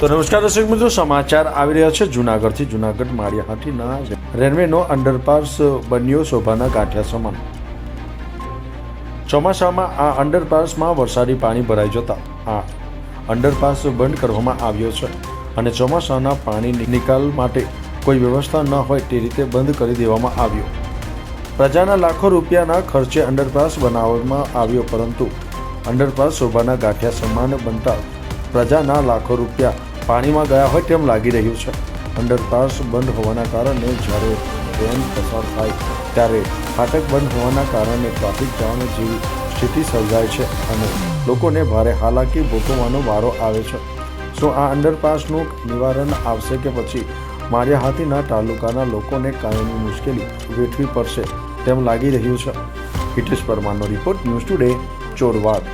તો નમસ્કાર દર્શક મિત્રો, સમાચાર આવી રહ્યા છે. જુનાગઢથી જુનાગઢ માળિયાહાટીના રેલવેનો અંડરપાસ બન્યો શોભાના ગાંઠિયા સમાન. ચોમાસામાં આ અંડરપાસમાં વરસાદી પાણી ભરાઈ જતા આ અંડરપાસ બંધ કરવામાં આવ્યો છે અને ચોમાસાના પાણી નિકાલ માટે કોઈ વ્યવસ્થા ન હોય તે રીતે બંધ કરી દેવામાં આવ્યો. પ્રજાના લાખો રૂપિયાના ખર્ચે અંડરપાસ બનાવવામાં આવ્યો પરંતુ અંડરપાસ શોભાના ગાંઠિયા સમાન બનતા પ્રજાના લાખો રૂપિયા પાણીમાં ગયા હોય તેમ લાગી રહ્યું છે. અંડરપાસ બંધ હોવાના કારણે જ્યારે ટ્રેન પસાર થાય ત્યારે ફાટક બંધ હોવાના કારણે ટ્રાફિક જામ જેવી સ્થિતિ સર્જાય છે અને લોકોને ભારે હાલાકી ભોગવવાનો વારો આવે છે. શું આ અંડરપાસનું નિવારણ આવશે કે પછી માળિયાહાટીના તાલુકાના લોકોને કાયમી મુશ્કેલી વેઠવી પડશે તેમ લાગી રહ્યું છે. હિતેશ પરમારનો રિપોર્ટ ન્યૂઝ ટુડે, ચોરવાડ.